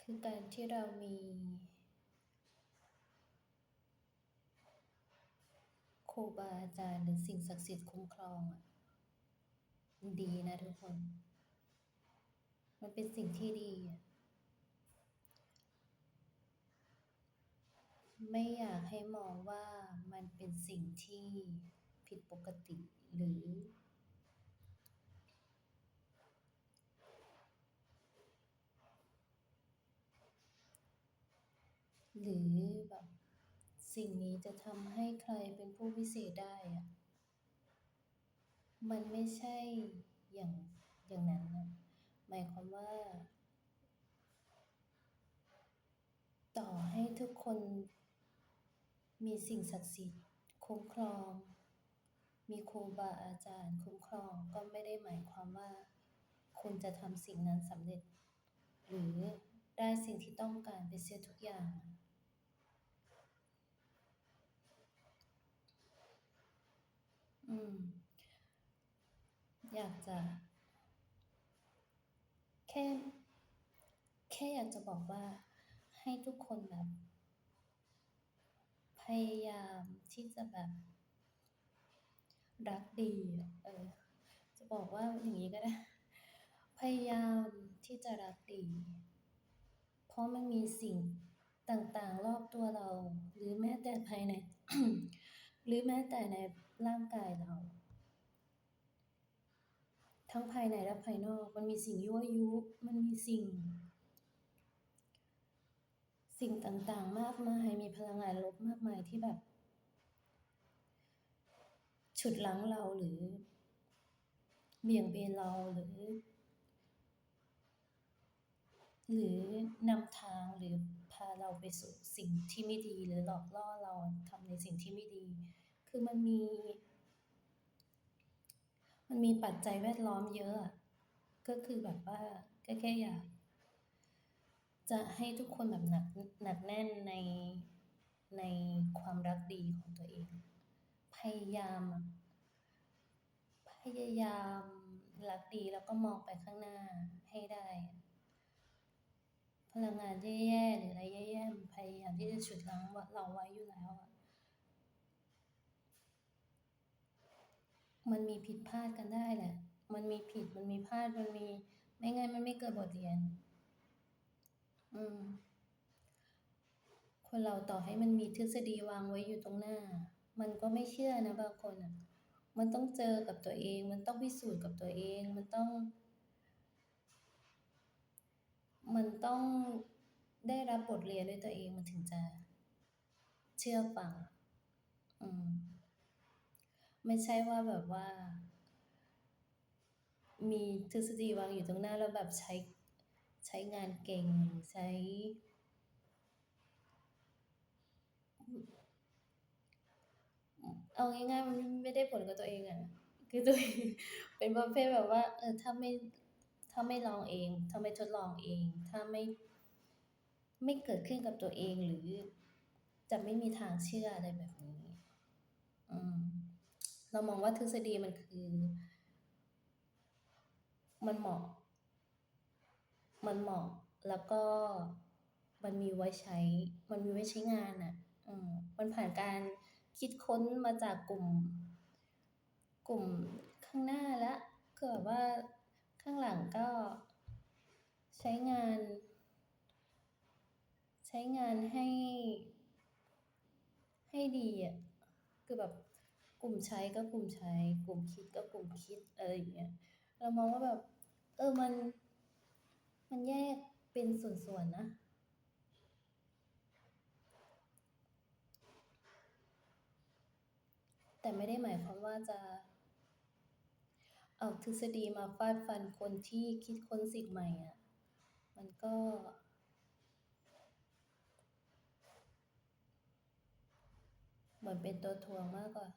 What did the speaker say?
คือการที่เรามี ครูบาอาจารย์หรือสิ่งศักดิ์สิทธิ์คุ้มครองอะดีนะทุกคน มันเป็นสิ่งที่ดีอะ ไม่อยากให้มองว่ามันเป็นสิ่งที่ผิดปกติหรือ หรือแบบสิ่งนี้จะทำให้ใครเป็นผู้พิเศษได้อะมันไม่ใช่อย่างอย่างนั้นนะหมายความว่า ต่อให้ทุกคน มีสิ่งศักดิ์สิทธิ์คุ้มครอง มีครูบาอาจารย์คุ้มครอง ก็ไม่ได้หมายความว่า คุณจะทำสิ่งนั้นสำเร็จ หรือได้สิ่งที่ต้องการไปเสียทุกอย่าง อืม อยากจะ แค่ แค่อยากจะบอกว่าให้ทุกคนแบบ ยายามที่จะแบบ รักดีเออจะบอกว่าอย่างงี้ก็ได้ พยายามที่จะรักดี เพราะมันมีสิ่งต่างๆ รอบตัวเรา หรือแม้แต่ภายใน หรือแม้แต่ในร่างกายเรา ทั้งภายในและภายนอก มันมีสิ่งยั่วยุ มันมีสิ่ง สิ่งต่างๆ มากมายมีานลบมากมายที่แบบ ฉุดรั้งเราหรือเบี่ยงเบนเราหรือ หรือนำทางหรือพาเราไปสู่สิ่งที่ไม่ดีหรือหลอกล่อเราทำในสิ่งที่ไม่ดี คือมันมี มันมีปัจจัยแวดล้อมเยอะอะก็คือแบบว่าก็แค่อยากจะให้ทุกคนแบบหนักหนักแน่นใน ในความรักดีของตัวเอง พยายาม พยายามรักดีแล้วก็มองไปข้างหน้าให้ได้ พลังงานแย่ๆหรืออะไรแย่ๆมันพยายามที่จะฉุดรั้งเราไว้อยู่แล้วอะมันมีผิดพลาดกันได้แหละ มันมีผิด มันมีพลาด มันมี ไม่งั้นมันไม่เกิดบทเรียน อืม คนเราต่อให้มันมีทฤษฎีวางไว้อยู่ตรงหน้า มันก็ไม่เชื่อนะบางคนน่ะ มันต้องเจอกับตัวเอง มันต้องพิสูจน์กับตัวเอง มันต้อง มันต้องได้รับบทเรียนด้วยตัวเองมันถึงจะเชื่อฟัง อืม ไม่ใช่ว่าแบบว่า มีทฤษฎีวางอยู่ตรงหน้าแล้วแบบใช้ใช้งานเก่งใช้ เอาง่ายๆมันไม่ได้ผลกับตัวเองอะ คือตัวเองเป็นประเภทแบบว่า เออถ้าไม่ถ้าไม่ลองเอง ถ้าไม่ทดลองเอง ถ้าไม่ ไม่เกิดขึ้นกับตัวเองหรือจะไม่มีทางเชื่ออะไรแบบนี้อืมเรามองว่าทฤษฎีมันคือ มันเหมาะ มันเหมาะแล้วก็มันมีไว้ใช้ มันมีไว้ใช้งานน่ะ มันผ่านการคิดค้นมาจากกลุ่ม กลุ่มข้างหน้าแล้วคือแบบว่าข้างหลังก็ใช้งาน ใช้งานให้ ให้ดีอะคือแบบกลุ่มใช้ก็กลุ่มใช้ กลุ่มคิดก็กลุ่มคิดอะไรอย่างเงี้ยเรามองว่าแบบ เออมัน มันแยกเป็นส่วนๆนะ แต่ไม่ได้หมายความว่าจะเอาทฤษฎีมาฟาดฟันคนที่คิดค้นสิ่งใหม่อะมันก็ เหมือนเป็นตัวถ่วงมากกว่า